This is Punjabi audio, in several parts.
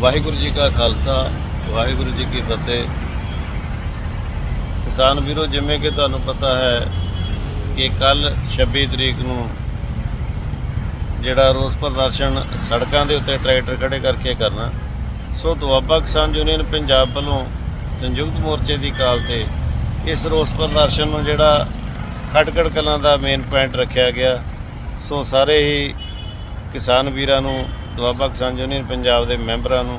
ਵਾਹਿਗੁਰੂ ਜੀ ਕਾ ਖਾਲਸਾ, ਵਾਹਿਗੁਰੂ ਜੀ ਕੀ ਫਤਿਹ। ਕਿਸਾਨ ਵੀਰੋ, ਜਿਵੇਂ ਕਿ ਤੁਹਾਨੂੰ ਪਤਾ ਹੈ ਕਿ ਕੱਲ 26 ਤਰੀਕ ਨੂੰ ਜਿਹੜਾ ਰੋਸ ਪ੍ਰਦਰਸ਼ਨ ਸੜਕਾਂ ਦੇ ਉੱਤੇ ਟਰੈਕਟਰ ਖੜੇ ਕਰਕੇ ਕਰਨਾ, ਸੋ ਦੁਆਬਾ ਕਿਸਾਨ ਯੂਨੀਅਨ ਪੰਜਾਬ ਵੱਲੋਂ ਸੰਯੁਕਤ ਮੋਰਚੇ ਦੀ ਕਾਲ ਤੇ ਇਸ ਰੋਸ ਪ੍ਰਦਰਸ਼ਨ ਨੂੰ ਜਿਹੜਾ ਖਟਕੜ ਕਲਾਂ ਦਾ ਮੇਨ ਪੁਆਇੰਟ ਰੱਖਿਆ ਗਿਆ। ਸੋ ਸਾਰੇ ਹੀ ਕਿਸਾਨ ਵੀਰਾਂ ਨੂੰ ਦੁਆਬਾ ਕਿਸਾਨ ਯੂਨੀਅਨ ਪੰਜਾਬ ਦੇ ਮੈਂਬਰਾਂ ਨੂੰ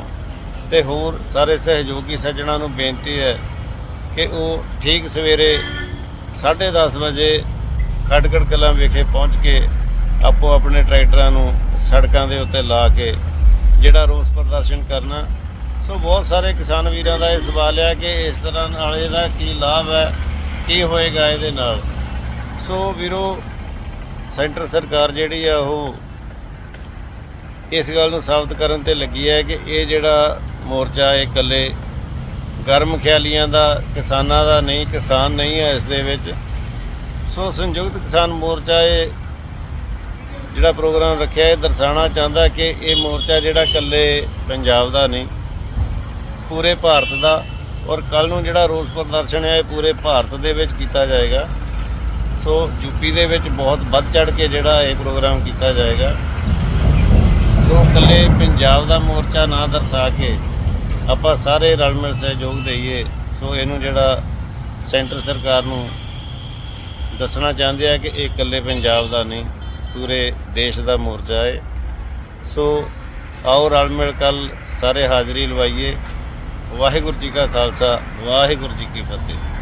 ਤੇ ਹੋਰ ਸਾਰੇ ਸਹਿਯੋਗੀ ਸੱਜਣਾਂ ਨੂੰ ਬੇਨਤੀ ਹੈ ਕਿ ਉਹ ਠੀਕ ਸਵੇਰੇ 10:30 ਵਜੇ ਖਟਕੜ ਕਲਾਂ ਵਿਖੇ ਪਹੁੰਚ ਕੇ ਆਪੋ ਆਪਣੇ ਟਰੈਕਟਰਾਂ ਨੂੰ ਸੜਕਾਂ ਦੇ ਉੱਤੇ ਲਾ ਕੇ ਜਿਹੜਾ ਰੋਸ ਪ੍ਰਦਰਸ਼ਨ ਕਰਨਾ। ਸੋ ਬਹੁਤ ਸਾਰੇ ਕਿਸਾਨ ਵੀਰਾਂ ਦਾ ਇਹ ਸਵਾਲ ਹੈ ਕਿ ਇਸ ਤਰ੍ਹਾਂ ਨਾਲ ਇਹਦਾ ਕੀ ਲਾਭ ਹੈ, ਕੀ ਹੋਏਗਾ ਇਹਦੇ ਨਾਲ। ਸੋ ਵੀਰੋ, ਸੈਂਟਰ ਸਰਕਾਰ ਜਿਹੜੀ ਆ ਉਹ ਇਸ ਗੱਲ ਨੂੰ ਸਾਬਤ ਕਰਨ ਤੇ ਲੱਗੀ ਹੈ ਕਿ ਇਹ ਜਿਹੜਾ ਮੋਰਚਾ ਇਹ ਇਕੱਲੇ ਗਰਮ ਖਿਆਲੀਆਂ ਦਾ, ਕਿਸਾਨਾਂ ਦਾ ਨਹੀਂ, ਕਿਸਾਨ ਨਹੀਂ ਹੈ ਇਸ ਦੇ ਵਿੱਚ। ਸੋ ਸੰਯੁਕਤ ਕਿਸਾਨ ਮੋਰਚਾ ਇਹ ਜਿਹੜਾ ਪ੍ਰੋਗਰਾਮ ਰੱਖਿਆ, ਇਹ ਦਰਸਾਉਣਾ ਚਾਹੁੰਦਾ ਕਿ ਇਹ ਮੋਰਚਾ ਜਿਹੜਾ ਇਕੱਲੇ ਪੰਜਾਬ ਦਾ ਨਹੀਂ, ਪੂਰੇ ਭਾਰਤ ਦਾ ਔਰ ਕੱਲ ਨੂੰ ਜਿਹੜਾ ਰੋਸ ਪ੍ਰਦਰਸ਼ਨ ਹੈ, ਇਹ ਪੂਰੇ ਭਾਰਤ ਦੇ ਵਿੱਚ ਕੀਤਾ ਜਾਏਗਾ। ਸੋ ਯੂਪੀ ਦੇ ਵਿੱਚ ਬਹੁਤ ਵੱਧ ਚੜ ਕੇ ਜਿਹੜਾ ਇਹ ਪ੍ਰੋਗਰਾਮ ਕੀਤਾ ਜਾਏਗਾ। ਇਕੱਲੇ ਪੰਜਾਬ ਦਾ ਮੋਰਚਾ ਨਾ ਦਰਸਾ ਕੇ ਆਪਾਂ ਸਾਰੇ ਰਲ ਮਿਲ ਸਹਿਯੋਗ ਦਈਏ, ਸੋ ਇਹਨੂੰ ਜਿਹੜਾ ਸੈਂਟਰ ਸਰਕਾਰ ਨੂੰ ਦੱਸਣਾ ਚਾਹੁੰਦੇ ਆ ਕਿ ਇਹ ਇਕੱਲੇ ਪੰਜਾਬ ਦਾ ਨਹੀਂ, ਪੂਰੇ ਦੇਸ਼ ਦਾ ਮੋਰਚਾ ਹੈ। ਸੋ ਆਓ ਰਲ ਮਿਲ ਕੱਲ ਸਾਰੇ ਹਾਜ਼ਰੀ ਲਵਾਈਏ। ਵਾਹਿਗੁਰੂ ਜੀ ਕਾ ਖਾਲਸਾ, ਵਾਹਿਗੁਰੂ ਜੀ ਕੀ ਫਤਿਹ।